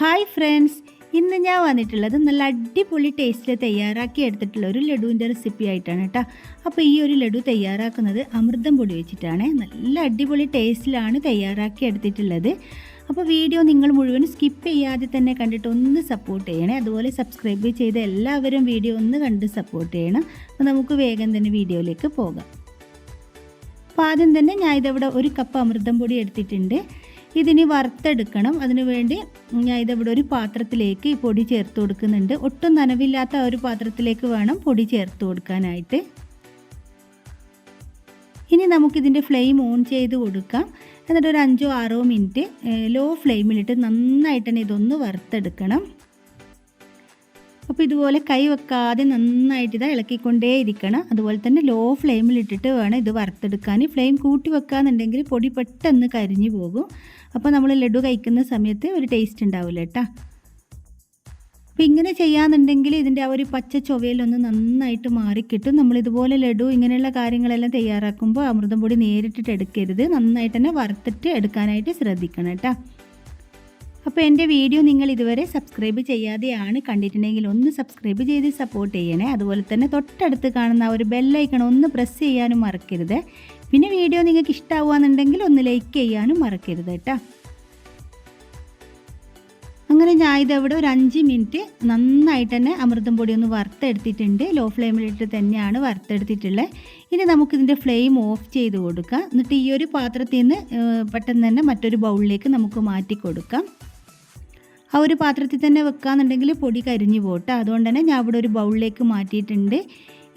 Hi friends ഇന്ന് ഞാൻ വന്നിട്ടുള്ളത് നല്ല അടിപൊളി ടേസ്റ്റിൽ തയ്യാറാക്കി എടുത്തിട്ടുള്ള ഒരു ലഡുവിന്റെ റെസിപ്പി ആയിട്ടാണ് കേട്ടോ അപ്പോൾ ഈ ഒരു ലഡു തയ്യാറാക്കുന്നത് അമൃതം പൊടി വെച്ചിട്ടാണ്. നല്ല അടിപൊളി ടേസ്റ്റിലാണ് തയ്യാറാക്കി എടുത്തിട്ടുള്ളത്. അപ്പോൾ വീഡിയോ നിങ്ങൾ മുഴുവൻ സ്കിപ്പ് ചെയ്യാതെ തന്നെ കണ്ടിട്ട് ഒന്ന് സപ്പോർട്ട് ചെയ്യണേ. അതുപോലെ സബ്സ്ക്രൈബ് ചെയ്ത എല്ലാവരും വീഡിയോ ഒന്ന് കണ്ട് സപ്പോർട്ട് ചെയ്യണം. അപ്പോൾ നമുക്ക് വേഗം തന്നെ വീഡിയോയിലേക്ക് പോകാം. അപ്പോൾ ആദ്യം തന്നെ ഞാൻ ഇതവിടെ ഒരു കപ്പ് അമൃതം പൊടി എടുത്തിട്ടുണ്ട്. ഇതിനി വറുത്തെടുക്കണം. അതിനുവേണ്ടി ഞാൻ ഇതവിടെ ഒരു പാത്രത്തിലേക്ക് ഈ പൊടി ചേർത്ത് കൊടുക്കുന്നുണ്ട്. ഒട്ടും നനവില്ലാത്ത ഒരു പാത്രത്തിലേക്ക് വേണം പൊടി ചേർത്ത് കൊടുക്കാനായിട്ട്. ഇനി നമുക്കിതിന്റെ ഫ്ലെയിം ഓൺ ചെയ്ത് കൊടുക്കാം. എന്നിട്ട് ഒരു അഞ്ചോ ആറോ മിനിറ്റ് ലോ ഫ്ലെയിമിലിട്ട് നന്നായിട്ട് തന്നെ ഇതൊന്ന് വറുത്തെടുക്കണം. അപ്പോൾ ഇതുപോലെ കൈ വെക്കാതെ നന്നായിട്ട് ഇത് ഇളക്കിക്കൊണ്ടേ ഇരിക്കണം അതുപോലെ തന്നെ ലോ ഫ്ലെയിമിൽ ഇട്ടിട്ട് വേണം ഇത് വറുത്തെടുക്കാൻ. ഫ്ലെയിം കൂട്ടി വെക്കാന്നുണ്ടെങ്കിൽ പൊടി പെട്ടെന്ന് കരിഞ്ഞു പോകും. അപ്പോൾ നമ്മൾ ലഡു കഴിക്കുന്ന സമയത്ത് ഒരു ടേസ്റ്റ് ഉണ്ടാവില്ല കേട്ടോ അപ്പോൾ ഇങ്ങനെ ചെയ്യാന്നുണ്ടെങ്കിൽ ഇതിന്റെ ആ ഒരു പച്ച ചൊവയിലൊന്ന് നന്നായിട്ട് മാറിക്കിട്ടും. നമ്മളിതുപോലെ ലഡു ഇങ്ങനെയുള്ള കാര്യങ്ങളെല്ലാം തയ്യാറാക്കുമ്പോൾ അമൃതം പൊടി നേരിട്ടിട്ട് എടുക്കരുത്. നന്നായിട്ട് തന്നെ വറുത്തിട്ട് എടുക്കാനായിട്ട് ശ്രദ്ധിക്കണം കേട്ടോ അപ്പോൾ എന്റെ വീഡിയോ നിങ്ങൾ ഇതുവരെ സബ്സ്ക്രൈബ് ചെയ്യാതെയാണ് കണ്ടിട്ടുണ്ടെങ്കിൽ ഒന്ന് സബ്സ്ക്രൈബ് ചെയ്ത് സപ്പോർട്ട് ചെയ്യണേ. അതുപോലെ തന്നെ തൊട്ടടുത്ത് കാണുന്ന ഒരു ബെല്ലൈക്കൺ ഒന്ന് പ്രസ് ചെയ്യാനും മറക്കരുത്. പിന്നെ വീഡിയോ നിങ്ങൾക്ക് ഇഷ്ടമാവുകയെന്നുണ്ടെങ്കിൽ ഒന്ന് ലൈക്ക് ചെയ്യാനും മറക്കരുത് കേട്ടോ അങ്ങനെ ഞാൻ ഇതവിടെ ഒരു അഞ്ച് മിനിറ്റ് നന്നായിട്ട് തന്നെ അമൃതം പൊടി ഒന്ന് വറുത്തെടുത്തിട്ടുണ്ട്. ലോ ഫ്ലെയിമിലിട്ട് തന്നെയാണ് വറുത്തെടുത്തിട്ടുള്ളത്. ഇനി നമുക്കിതിന്റെ ഫ്ലെയിം ഓഫ് ചെയ്ത് കൊടുക്കാം. എന്നിട്ട് ഈ ഒരു പാത്രത്തിൽ നിന്ന് പെട്ടെന്ന് തന്നെ മറ്റൊരു ബൗളിലേക്ക് നമുക്ക് മാറ്റി കൊടുക്കാം. ആ ഒരു പാത്രത്തിൽ തന്നെ വെക്കാന്നുണ്ടെങ്കിൽ പൊടി കരിഞ്ഞു പോട്ടെ അതുകൊണ്ട് തന്നെ ഞാൻ ഇവിടെ ഒരു ബൗളിലേക്ക് മാറ്റിയിട്ടുണ്ട്.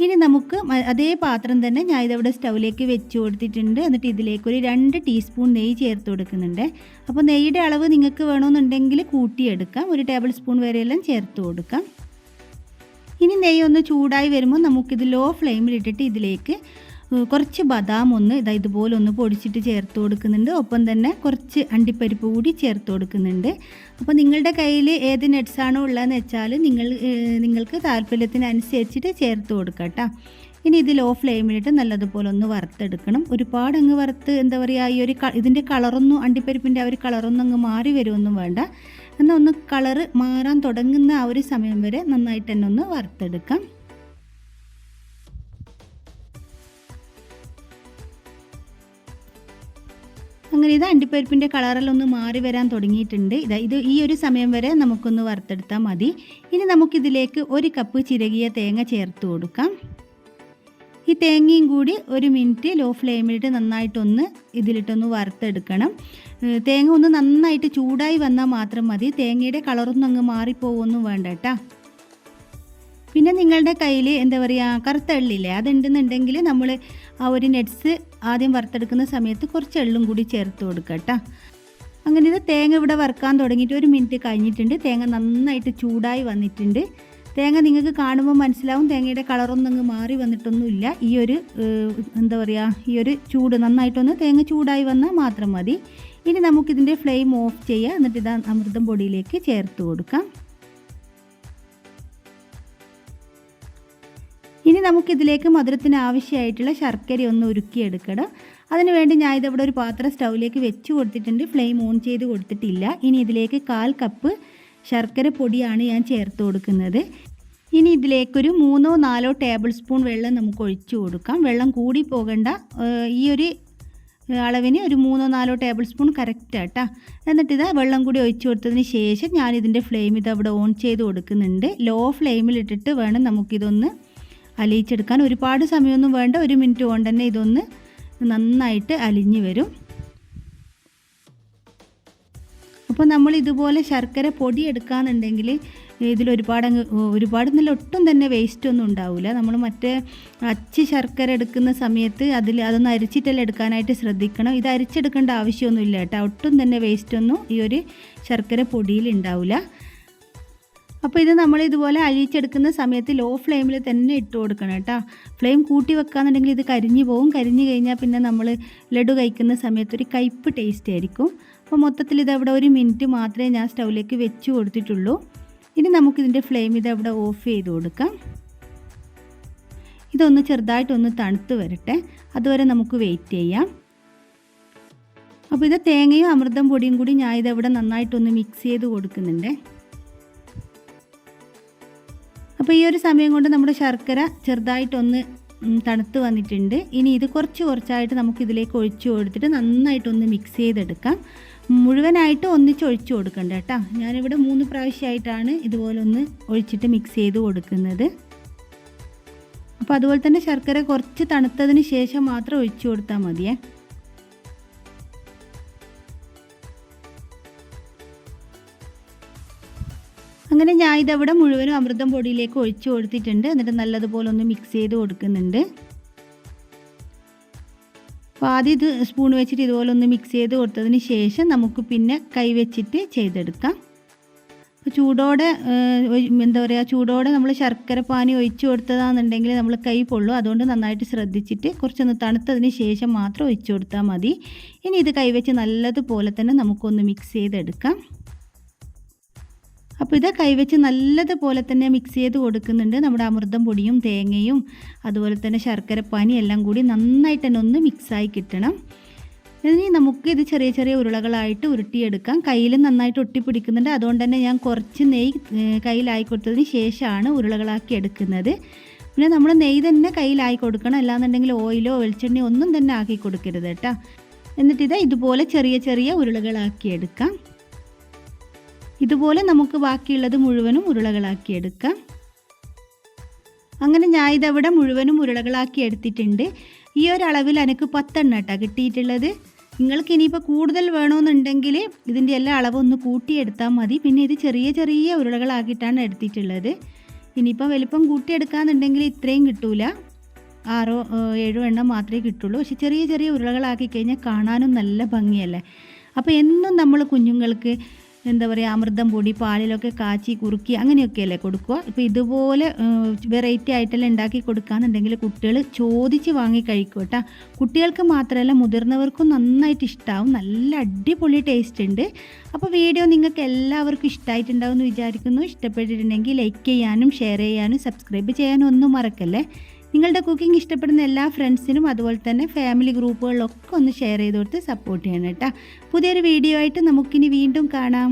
ഇനി നമുക്ക് അതേ പാത്രം തന്നെ ഞാൻ ഇതവിടെ സ്റ്റൗവിലേക്ക് വെച്ച് കൊടുത്തിട്ടുണ്ട്. എന്നിട്ട് ഇതിലേക്ക് ഒരു രണ്ട് ടീസ്പൂൺ നെയ്യ് ചേർത്ത് കൊടുക്കുന്നുണ്ട്. അപ്പോൾ നെയ്യുടെ അളവ് നിങ്ങൾക്ക് വേണമെന്നുണ്ടെങ്കിൽ കൂട്ടിയെടുക്കാം. ഒരു ടേബിൾ സ്പൂൺ വരെയെല്ലാം ചേർത്ത് കൊടുക്കാം. ഇനി നെയ്യ് ഒന്ന് ചൂടായി വരുമ്പോൾ നമുക്കിത് ലോ ഫ്ലെയിമിലിട്ടിട്ട് ഇതിലേക്ക് കുറച്ച് ബദാം ഒന്ന് ഇതാ ഇതുപോലെ ഒന്ന് പൊടിച്ചിട്ട് ചേർത്ത് കൊടുക്കുന്നുണ്ട്. ഒപ്പം തന്നെ കുറച്ച് അണ്ടിപ്പരിപ്പ് കൂടി ചേർത്ത് കൊടുക്കുന്നുണ്ട്. അപ്പോൾ നിങ്ങളുടെ കയ്യിൽ ഏത് നട്ട്സാണോ ഉള്ളതെന്ന് വെച്ചാൽ നിങ്ങൾ നിങ്ങൾക്ക് താല്പര്യത്തിനനുസരിച്ചിട്ട് ചേർത്ത് കൊടുക്കാം കേട്ടോ. ഇനി ഇത് ലോ ഫ്ലെയിമിലിട്ട് നല്ലതുപോലെ ഒന്ന് വറുത്തെടുക്കണം. ഒരുപാട് അങ്ങ് വറുത്ത് എന്താ പറയുക ഈ ഒരു ഇതിന്റെ കളറൊന്നും അണ്ടിപ്പരിപ്പിന്റെ ആ ഒരു കളറൊന്നും അങ്ങ് മാറി വരുമൊന്നും വേണ്ട. എന്നാൽ ഒന്ന് കളറ് മാറാൻ തുടങ്ങുന്ന ആ ഒരു സമയം വരെ നന്നായിട്ട് തന്നെ ഒന്ന് വറുത്തെടുക്കാം. അങ്ങനെ ഇത് അണ്ടിപ്പരിപ്പിന്റെ കളറെല്ലാം ഒന്ന് മാറി വരാൻ തുടങ്ങിയിട്ടുണ്ട്. ഇതാ ഇത് ഈ ഒരു സമയം വരെ നമുക്കൊന്ന് വറുത്തെടുത്താൽ മതി. ഇനി നമുക്കിതിലേക്ക് ഒരു കപ്പ് ചിരകിയ തേങ്ങ ചേർത്ത് കൊടുക്കാം. ഈ തേങ്ങയും കൂടി ഒരു മിനിറ്റ് ലോ ഫ്ലെയിമിലിട്ട് നന്നായിട്ടൊന്ന് ഇതിലിട്ടൊന്ന് വറുത്തെടുക്കണം. തേങ്ങ ഒന്ന് നന്നായിട്ട് ചൂടായി വന്നാൽ മാത്രം മതി. തേങ്ങയുടെ കളറൊന്നും അങ്ങ് മാറിപ്പോവൊന്നും വേണ്ട കേട്ടോ. പിന്നെ നിങ്ങളുടെ കയ്യിൽ എന്താ പറയുക കറുത്തള്ളില്ലേ അതുണ്ടെന്നുണ്ടെങ്കിൽ നമ്മൾ ആ ഒരു നെറ്റ്സ് ആദ്യം വറുത്തെടുക്കുന്ന സമയത്ത് കുറച്ച് എള്ളും കൂടി ചേർത്ത് കൊടുക്കുക കേട്ടോ അങ്ങനെ ഇത് തേങ്ങ ഇവിടെ വറുക്കാൻ തുടങ്ങിയിട്ട് ഒരു മിനിറ്റ് കഴിഞ്ഞിട്ടുണ്ട്. തേങ്ങ നന്നായിട്ട് ചൂടായി വന്നിട്ടുണ്ട്. തേങ്ങ നിങ്ങൾക്ക് കാണുമ്പോൾ മനസ്സിലാവും. തേങ്ങയുടെ കളറൊന്നും അങ്ങ് മാറി വന്നിട്ടൊന്നുമില്ല ഈ ഒരു എന്താ പറയുക ഈ ഒരു ചൂട് നന്നായിട്ടൊന്ന് തേങ്ങ ചൂടായി വന്നാൽ മാത്രം മതി. ഇനി നമുക്കിതിന്റെ ഫ്ലെയിം ഓഫ് ചെയ്യുക. എന്നിട്ട് ഇത് അമൃതം പൊടിയിലേക്ക് ചേർത്ത് കൊടുക്കാം. ഇനി നമുക്കിതിലേക്ക് മധുരത്തിന് ആവശ്യമായിട്ടുള്ള ശർക്കര ഒന്ന് ഉരുക്കിയെടുക്കണം. അതിനുവേണ്ടി ഞാൻ ഇതവിടെ ഒരു പാത്രം സ്റ്റൗവിലേക്ക് വെച്ച് കൊടുത്തിട്ടുണ്ട്. ഫ്ലെയിം ഓൺ ചെയ്ത് കൊടുത്തിട്ടില്ല. ഇനി ഇതിലേക്ക് കാൽ കപ്പ് ശർക്കര പൊടിയാണ് ഞാൻ ചേർത്ത് കൊടുക്കുന്നത്. ഇനി ഇതിലേക്കൊരു മൂന്നോ നാലോ ടേബിൾ സ്പൂൺ വെള്ളം നമുക്ക് ഒഴിച്ചു കൊടുക്കാം. വെള്ളം കൂടി പോകേണ്ട ഈ ഒരു അളവിന് ഒരു മൂന്നോ നാലോ ടേബിൾ സ്പൂൺ കറക്റ്റ് ആട്ടാ. എന്നിട്ട് ഇതാ വെള്ളം കൂടി ഒഴിച്ചു കൊടുത്തതിന് ശേഷം ഞാനിതിന്റെ ഫ്ലെയിം ഇത് അവിടെ ഓൺ ചെയ്ത് കൊടുക്കുന്നുണ്ട്. ലോ ഫ്ലെയിമിലിട്ടിട്ട് വേണം നമുക്കിതൊന്ന് അലിയിച്ചെടുക്കാൻ ഒരുപാട് സമയമൊന്നും വേണ്ട. ഒരു മിനിറ്റ് കൊണ്ട് തന്നെ ഇതൊന്ന് നന്നായിട്ട് അലിഞ്ഞു വരും. അപ്പോൾ നമ്മൾ ഇതുപോലെ ശർക്കര പൊടി എടുക്കാന്നുണ്ടെങ്കിൽ ഇതിൽ ഒരുപാട് അങ്ങ് ഒരുപാട് നല്ല ഒട്ടും തന്നെ വേസ്റ്റ് ഒന്നും ഉണ്ടാവില്ല. നമ്മൾ മറ്റേ അച്ച് ശർക്കര എടുക്കുന്ന സമയത്ത് അതിൽ അതൊന്ന് അരിച്ചിട്ടെല്ലാം എടുക്കാനായിട്ട് ശ്രദ്ധിക്കണം. ഇത് അരിച്ചെടുക്കേണ്ട ആവശ്യമൊന്നുമില്ല കേട്ടോ. ഒട്ടും തന്നെ വേസ്റ്റ് ഒന്നും ഈ ഒരു ശർക്കര പൊടിയിൽ ഉണ്ടാവില്ല. അപ്പോൾ ഇത് നമ്മൾ ഇതുപോലെ അഴിച്ചെടുക്കുന്ന സമയത്ത് ലോ ഫ്ലെയിമിൽ തന്നെ ഇട്ട് കൊടുക്കണം കേട്ടോ. ഫ്ലെയിം കൂട്ടി വെക്കാന്നുണ്ടെങ്കിൽ ഇത് കരിഞ്ഞു പോകും കരിഞ്ഞു കഴിഞ്ഞാൽ പിന്നെ നമ്മൾ ലഡു കഴിക്കുന്ന സമയത്ത് ഒരു കയ്പ്പ് ടേസ്റ്റ് ആയിരിക്കും. അപ്പോൾ മൊത്തത്തിൽ ഇത് ഇതവിടെ ഒരു മിനിറ്റ് മാത്രമേ ഞാൻ സ്റ്റൗവിലേക്ക് വെച്ച് കൊടുത്തിട്ടുള്ളൂ. ഇനി നമുക്കിതിന്റെ ഫ്ലെയിം ഇത് അവിടെ ഓഫ് ചെയ്ത് കൊടുക്കാം. ഇതൊന്ന് ചെറുതായിട്ടൊന്ന് തണുത്ത് വരട്ടെ. അതുവരെ നമുക്ക് വെയിറ്റ് ചെയ്യാം. അപ്പോൾ ഇത് തേങ്ങയും അമൃതം പൊടിയും കൂടി ഞാൻ ഇതവിടെ നന്നായിട്ടൊന്ന് മിക്സ് ചെയ്ത് കൊടുക്കുന്നുണ്ട്. അപ്പോൾ ഈ ഒരു സമയം കൊണ്ട് നമ്മുടെ ശർക്കര ചെറുതായിട്ടൊന്ന് തണുത്ത് വന്നിട്ടുണ്ട്. ഇനി ഇത് കുറച്ച് കുറച്ചായിട്ട് നമുക്ക് ഇതിലേക്ക് ഒഴിച്ചു കൊടുത്തിട്ട് നന്നായിട്ടൊന്ന് മിക്സ് ചെയ്തെടുക്കാം. മുഴുവനായിട്ട് ഒന്നിച്ച് ഒഴിച്ചു കൊടുക്കണ്ട കേട്ടോ. ഞാനിവിടെ മൂന്ന് പ്രാവശ്യമായിട്ടാണ് ഇതുപോലെ ഒന്ന് ഒഴിച്ചിട്ട് മിക്സ് ചെയ്ത് കൊടുക്കുന്നത്. അപ്പോൾ അതുപോലെ തന്നെ ശർക്കര കുറച്ച് തണുത്തതിന് ശേഷം മാത്രം ഒഴിച്ചു കൊടുത്താൽ മതിയേ. അങ്ങനെ ഞാൻ ഇതവിടെ മുഴുവനും അമൃതം പൊടിയിലേക്ക് ഒഴിച്ചു കൊടുത്തിട്ടുണ്ട്. എന്നിട്ട് നല്ലതുപോലെ ഒന്ന് മിക്സ് ചെയ്ത് കൊടുക്കുന്നുണ്ട്. അപ്പോൾ ആദ്യം ഇത് സ്പൂൺ വെച്ചിട്ട് ഇതുപോലെ ഒന്ന് മിക്സ് ചെയ്ത് കൊടുത്തതിന് ശേഷം നമുക്ക് പിന്നെ കൈ വെച്ചിട്ട് ചെയ്തെടുക്കാം. അപ്പോൾ ചൂടോടെ എന്താ പറയുക ചൂടോടെ നമ്മൾ ശർക്കര പാനി ഒഴിച്ചു കൊടുത്തതാണെന്നുണ്ടെങ്കിൽ നമ്മൾ കൈ പൊള്ളും. അതുകൊണ്ട് നന്നായിട്ട് ശ്രദ്ധിച്ചിട്ട് കുറച്ചൊന്ന് തണുത്തതിന് ശേഷം മാത്രം ഒഴിച്ചു കൊടുത്താൽ മതി. ഇനി ഇത് കൈവച്ച് നല്ലതുപോലെ തന്നെ നമുക്കൊന്ന് മിക്സ് ചെയ്തെടുക്കാം. അപ്പോൾ ഇത് കൈവച്ച് നല്ലതുപോലെ തന്നെ മിക്സ് ചെയ്ത് കൊടുക്കുന്നുണ്ട്. നമ്മുടെ അമൃതം പൊടിയും തേങ്ങയും അതുപോലെ തന്നെ ശർക്കര ശർക്കരപ്പാനി എല്ലാം കൂടി നന്നായിട്ട് തന്നെ ഒന്ന് മിക്സായി കിട്ടണം. ഇനി നമുക്ക് ഇത് ചെറിയ ചെറിയ ഉരുളകളായിട്ട് ഉരുട്ടിയെടുക്കാം. കയ്യിൽ നന്നായിട്ട് ഒട്ടിപ്പിടിക്കുന്നുണ്ട്. അതുകൊണ്ട് തന്നെ ഞാൻ കുറച്ച് നെയ്യ് കയ്യിലായി കൊടുത്തതിന് ശേഷമാണ് ഉരുളകളാക്കി എടുക്കുന്നത്. പിന്നെ നമ്മൾ നെയ്യ് തന്നെ കയ്യിലായി കൊടുക്കണം. അല്ലാന്നുണ്ടെങ്കിൽ ഓയിലോ വെളിച്ചെണ്ണയോ ഒന്നും തന്നെ ആക്കി കൊടുക്കരുത് കേട്ടോ. എന്നിട്ടിത് ഇത് ഇതുപോലെ ചെറിയ ചെറിയ ഉരുളകളാക്കി എടുക്കാം. ഇതുപോലെ നമുക്ക് ബാക്കിയുള്ളത് മുഴുവനും ഉരുളകളാക്കി എടുക്കാം. അങ്ങനെ ഞാൻ ഇതവിടെ മുഴുവനും ഉരുളകളാക്കി എടുത്തിട്ടുണ്ട്. ഈ ഒരു അളവിൽ എനിക്ക് പത്തെണ്ണ കേട്ടോ കിട്ടിയിട്ടുള്ളത്. നിങ്ങൾക്ക് ഇനിയിപ്പോൾ കൂടുതൽ വേണമെന്നുണ്ടെങ്കിൽ ഇതിന്റെ എല്ലാ അളവൊന്ന് കൂട്ടി കൂട്ടിയെടുത്താൽ മതി. പിന്നെ ഇത് ചെറിയ ചെറിയ ഉരുളകളാക്കിയിട്ടാണ് എടുത്തിട്ടുള്ളത്. ഇനിയിപ്പോൾ വലിപ്പം കൂട്ടിയെടുക്കാന്നുണ്ടെങ്കിൽ ഇത്രയും കിട്ടൂല. ആറോ ഏഴോ എണ്ണം മാത്രമേ കിട്ടുള്ളൂ. പക്ഷെ ചെറിയ ചെറിയ ഉരുളകളാക്കി കഴിഞ്ഞാൽ കാണാനും നല്ല ഭംഗിയല്ലേ? അപ്പോൾ എന്നും നമ്മൾ കുഞ്ഞുങ്ങൾക്ക് എന്താ പറയുക അമൃതം പൊടി പാലിലൊക്കെ കാച്ചി കുറുക്കി അങ്ങനെയൊക്കെയല്ലേ കൊടുക്കുക? ഇപ്പോൾ ഇതുപോലെ വെറൈറ്റി ആയിട്ടെല്ലാം ഉണ്ടാക്കി കൊടുക്കാന്നുണ്ടെങ്കിൽ കുട്ടികൾ ചോദിച്ച് വാങ്ങി കഴിക്കും കേട്ടോ. കുട്ടികൾക്ക് മാത്രമല്ല മുതിർന്നവർക്കും നന്നായിട്ട് ഇഷ്ടമാവും നല്ല അടിപൊളി ടേസ്റ്റ് ഉണ്ട്. അപ്പോൾ വീഡിയോ നിങ്ങൾക്ക് എല്ലാവർക്കും ഇഷ്ടമായിട്ടുണ്ടാവും എന്ന് വിചാരിക്കുന്നു. ഇഷ്ടപ്പെട്ടിട്ടുണ്ടെങ്കിൽ ലൈക്ക് ചെയ്യാനും ഷെയർ ചെയ്യാനും സബ്സ്ക്രൈബ് ചെയ്യാനും ഒന്നും മറക്കല്ലേ? നിങ്ങളുടെ കുക്കിംഗ് ഇഷ്ടപ്പെടുന്ന എല്ലാ ഫ്രണ്ട്സിനും അതുപോലെ തന്നെ ഫാമിലി ഗ്രൂപ്പുകളിലൊക്കെ ഒന്ന് ഷെയർ ചെയ്ത് കൊടുത്ത് സപ്പോർട്ട് ചെയ്യണം കേട്ടോ. പുതിയൊരു വീഡിയോ ആയിട്ട് നമുക്കിനി വീണ്ടും കാണാം.